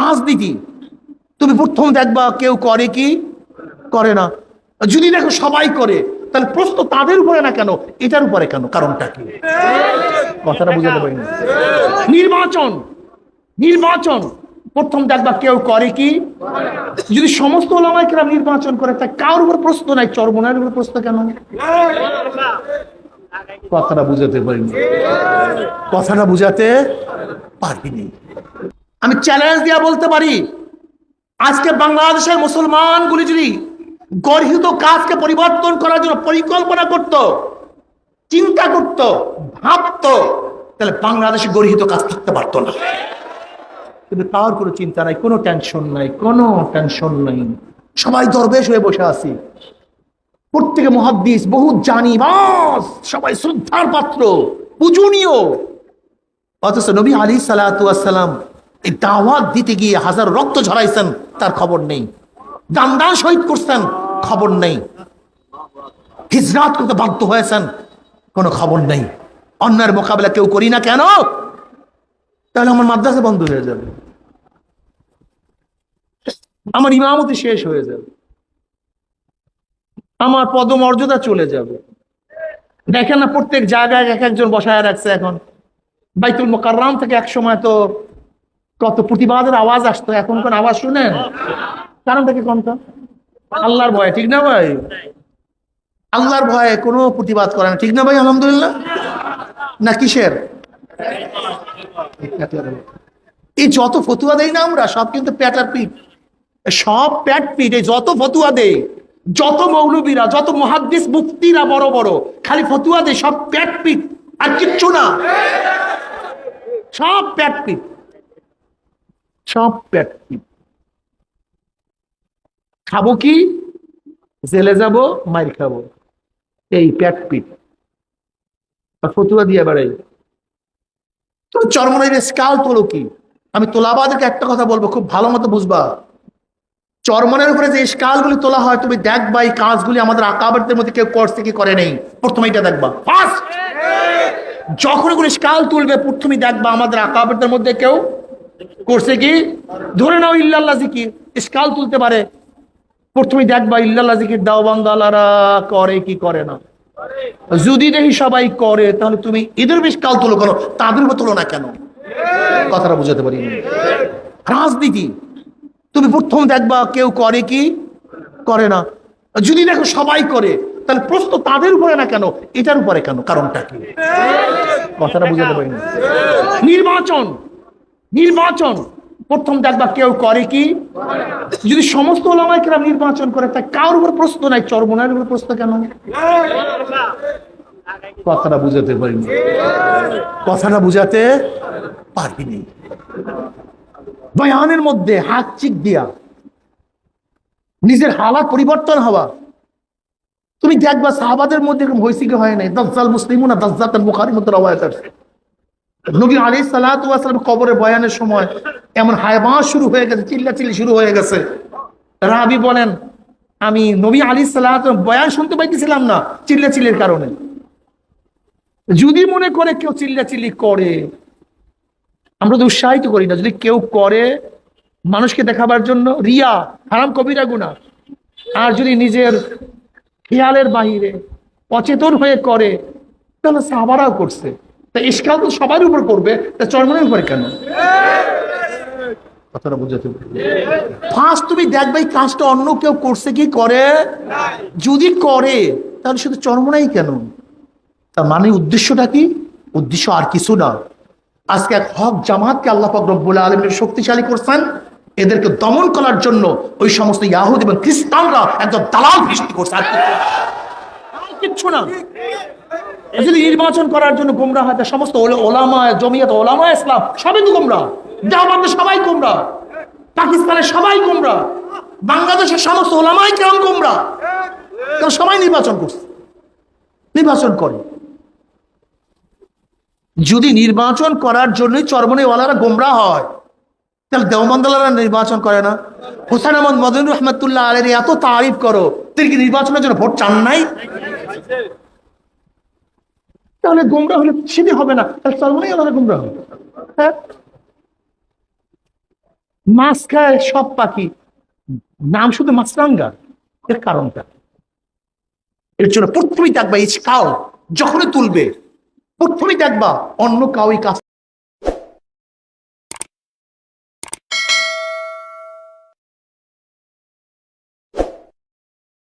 রাজনীতি। তুমি প্রথম দেখবা কেউ করে কি? করে না। যদি দেখো সবাই করে, তাহলে প্রশ্ন তাদের উপরে না কেন? এটার উপরে কেন? কারণটা কি? কথাটা বুঝাতে পারি নির্বাচন। নির্বাচন। প্রথম দেখবা কেউ করে কি? যদি সমস্ত ওলামাই কেরাম নির্বাচন করে তা কার উপর প্রশ্ন নাই, চরমনের উপর প্রশ্ন কেন? কথাটা বুঝাতে পারিনি। কথাটা বুঝাতে পারিনি। আমি চ্যালেঞ্জ দিয়া বলতে পারি, আজকে বাংলাদেশের মুসলমানগুলি যদি গর্হিত কাজকে পরিবর্তন করার জন্য পরিকল্পনা করত, চিন্তা করত, ভাবত, তাহলে বাংলাদেশে গর্হিত কাজ থাকতে পারতো না। কিন্তু তার কোনো চিন্তা নাই, কোনো টেনশন নাই, কোনো টেনশন নাই। সবাই দরবেশ হয়ে বসে আছি। প্রত্যেকে মহাদ্দিস, বহুত জানি, বাস, সবাই শ্রদ্ধার পাত্র, পূজনীয়। অথচ নবী আলী সালাতাম এই দাওয়াত দিতে গিয়ে হাজার রক্ত ঝরাইছেন, তার খবর নেই। দান দান শহীদ করছেন, খবর নেই। হিজরাত করতে বাধ্য হয়েছেন, কোনো খবর নেই। অন্যের মোকাবেলা কেউ করি না কেন? তাহলে আমার মাদ্রাসা বন্ধ হয়ে যাবে। আমার ইমামতি শেষ হয়ে যাবে। আমার পদমর্যাদা চলে যাবে। দেখেন না প্রত্যেক জায়গায় এক একজন বসায় রাখছে এখন। বাইতুল মোকাররাম থেকে এক সময় তো কত প্রতিবাদের আওয়াজ আসতো এখন কোন আওয়াজ শুনেন? কারণটা কি কোনটা? আল্লাহর ভয়, ঠিক না ভাই? আল্লাহর ভয়ে কোনো প্রতিবাদ করে না, ঠিক না ভাই, আলহামদুলিল্লাহ? না কিসের? এই যত ফতুয়া দেই না আমরা, সব কিন্তু প্যাটার পিঠ। সব প্যাট পিঠ, এই যত ফতুয়া দেয় যত মৌলবীরা, যত মহাদ্দিস মুফতিরা বড় বড়, খালি ফতুয়া দেয় সব প্যাট পিঠ। আর কিচ্ছু না। সব প্যাট পিঠ। সব পিঠ খাব কি? জেলে যাব, মাইর খাব। এই প্যাট পিঠ আর ফতুয়া দিয়ে বেড়াই তুমি চরমনের স্কাল তোলো কি? আমি তোলাবাদেরকে একটা কথা বলব, খুব ভালো মতো বুঝবা। চরমনের উপরে যে স্কালগুলি তোলা হয়, তুমি দেখবা এই কাজগুলি আমাদের আকাবারদের মধ্যে কেউ করছে কি করে নেই। প্রথমে এটা দেখবা। ফার্স্ট যখন কোনো স্কাল তুলবে প্রথমে দেখবা আমাদের আকাবারদের মধ্যে কেউ করছে কি? ধরে নাও ইল্লাল্লাহ জিকির, স্কাল তুলতে পারে। প্রথমে দেখবা ইল্লাল্লাহ জিকির দাওবান্দালারা করে কি করে না। যদি দেখি সবাই করে, তাহলে তুমি এদের বেশ কাল তোলো কেন তাদের উপর তোলো না কেন? কথাটা বুঝাতে পারি রাজনীতি, তুমি প্রথম দেখবা কেউ করে কি? করে না। যদি দেখো সবাই করে, তাহলে প্রশ্ন তাদের উপরে না কেন? এটার উপরে কেন? কারণটা কি? কথাটা বুঝাতে পারি নির্বাচন নির্বাচন। প্রথম দেখবা কেউ করে কি? যদি সমস্ত ওলামাই কেরাম নির্বাচন করে তা কার উপর প্রশ্ন নাই চরমনের উপর প্রশ্ন কেন? কথাটা বুঝাতে পারিনি। কথাটা বুঝাতে পারিনি। বয়ানের মধ্যে হাত চিক দিয়া। নিজের হালাত পরিবর্তন হওয়া। তুমি দেখবা সাহাবাদের মধ্যে হয়েছে কি হয় নাই। দাজ্জাল মুসলিমুন বুখারীর মধ্যে রওয়ায়াত আছে নবী আলী সালাম কবরে বয়ানের সময় এমন হায়বাস শুরু হয়ে গেছে, চিল্লাচিল্লি শুরু হয়ে গেছে। রাবি বলেন, আমি নবী আলী সালাম বয়ান শুনতে পাইতেছিলাম না, চিল্লাচিল্লির কারণে। যদি মনে করে কেউ চিল্লাচিল্লি করে, আমরা তো উৎসাহিত করি না, যদি কেউ করে মানুষকে দেখাবার জন্য, রিয়া, হারাম কবিরা গুণা আর যদি নিজের খেয়ালের বাহিরে অচেতন হয়ে করে, তাহলে সাহাবারাও করছে। তা ইস্কাল তো সবার উপর করবে, তা চরমনের উপরে কেন? কথাটা বুঝাতে ফার্স্ট তুমি দেখবে কাজটা অন্য কেউ করছে কি করে? যদি করে, তাহলে শুধু চরমনাই কেন? তার মানে উদ্দেশ্যটা কি? উদ্দেশ্য আর কিছু না। আজকে এক হক জামাতকে আল্লাহ পাক রব্বুল আলমের শক্তিশালী করছেন। এদেরকে দমন করার জন্য ওই সমস্ত ইয়াহুদ এবং খ্রিস্টানরা একদম দালাল সৃষ্টি করছে। আর কিচ্ছু না। যদি নির্বাচন করার জন্য গোমরা হয় সমস্ত ওলামা জমিয়ত ওলামা ইসলাম সবই তো গোমরা জামাতে সবাই গোমরা পাকিস্তানের সবাই গোমরা বাংলাদেশের সমস্ত ওলামাই কেমন গোমরা সবাই নির্বাচন করছে। নির্বাচন করে। যদি নির্বাচন করার জন্যই চরমনেওয়ালারা গোমরা হয়, তাহলে দেওবন্দালারা নির্বাচন করে না। হোসেন আহমদ মদিন রহমতুল্লাহ আলের এত তারিফ করো। তিনি কি নির্বাচনের জন্য ভোট চান নাই? তাহলে গুমরা হলে সেটি হবে না। তাহলে সলমনই আলাদা গুমরা হবে হ্যাঁ? মাছ খায় সব পাখি, নাম শুধু মাছরাঙ্গা, এর কারণটা। এর জন্য প্রথমেই দেখবা এই কাউ যখনই তুলবে, প্রথমেই দেখবা অন্য কাউই কাজ